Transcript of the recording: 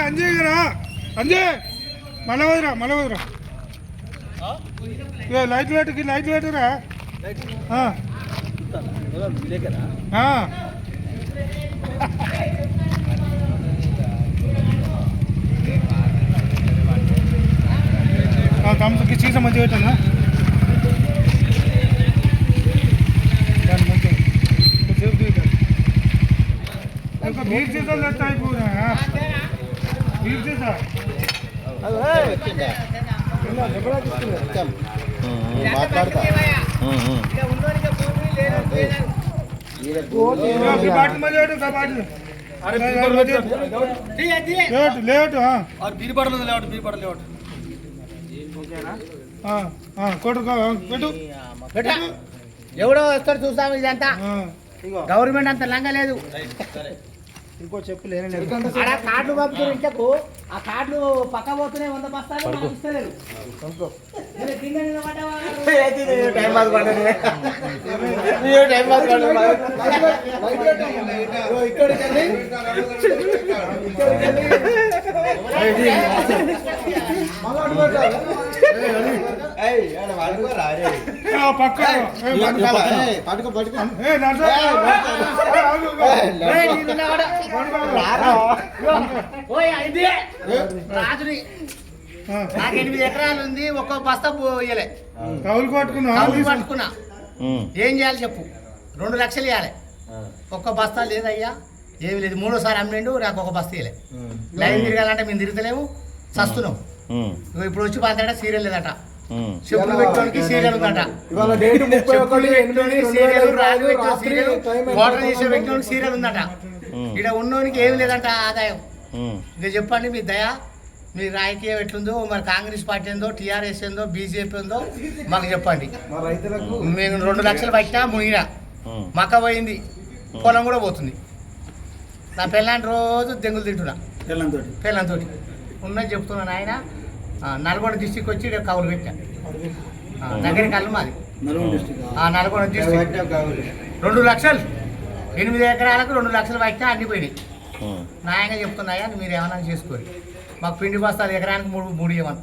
అంజయ్ గారా? అంజయ్! మళ్ళా వదిరా మళ్ళా వదిరా. ఏ లైట్ వెయిట్కి లైట్ కంసకి చీస మంచిగా పెట్టానా దాన్ని మంచిగా కొద్దిసేపు తీయగా. ఇంకా బీర్ సీసాలు తెస్తా అయిపోయినా బీర్ మాట్లాడతా ఎవడో వస్తాడు చూస్తాము ఇదంతా. గవర్నమెంట్ అంత లంగా లేదు ఇంకో చెప్పు కార్డులు పంపుతారు ఇంటకు ఆ కార్డులు పక్క పోతున్నాయి వంద బస్తాలు ఇస్తలేరు. కింద? రాజుని నాకు ఎనిమిది ఎకరాలు ఉంది ఒక్క బస్తా పోయలే కౌలు పట్టుకున్నా పట్టుకున్నా ఏం చేయాలి చెప్పు రెండు లక్షలు ఇవ్వాలి ఒక్క బస్తా లేదయ్యా ఏమి లేదు మూడోసారి అమ్మిండు నాకు ఒక బస్తా ఇవ్వలే లైన్ తిరగాలంటే మేము తిరుగుతలేము చస్తున్నాం ఇప్పుడు వచ్చి పాతాడ సీరియల్ లేదట. చెప్పులు సీరియల్ ఉందట. సీరియల్ రాజు పెట్టిన రాత్రి సీరియల్ టైం ఎంత? వాటర్ చేసే వ్యక్తులకు సీరియల్ ఉందట. ఇక్కడ ఉన్నోనికి ఏమి లేదంట ఆదాయం. ఇక చెప్పండి మీ దయ మీ రాజకీయం ఎట్లుందో మరి కాంగ్రెస్ పార్టీ ఏందో టీఆర్ఎస్ ఏందో బీజేపీ ఏందో మాకు చెప్పండి. మా రైతులకు మేము రెండు లక్షలు పట్టినా మునిగినా మక్క పోయింది. పొలం కూడా పోతుంది. నా పిల్లని రోజు దెంగులు తింటున్నా. పిల్లలతో ఉన్నది చెప్తున్నాను ఆయన నల్గొండ డిస్టిక్ వచ్చి ఈడ కవులు పెట్టా ఆ, నగరి కళ్ళు మాది ఆ, నల్గొండ డిస్టిక్ రెండు లక్షలు. ఎనిమిది ఎకరాలకు రెండు లక్షలు పట్టినా అన్ని పోయినాయి. న్యాయంగా చెప్తున్నాయా? మీరు ఏమన్నా చేసుకోరు మాకు పిండి బస్తాలు ఎకరానికి మూడు మూడు ఇవ్వను.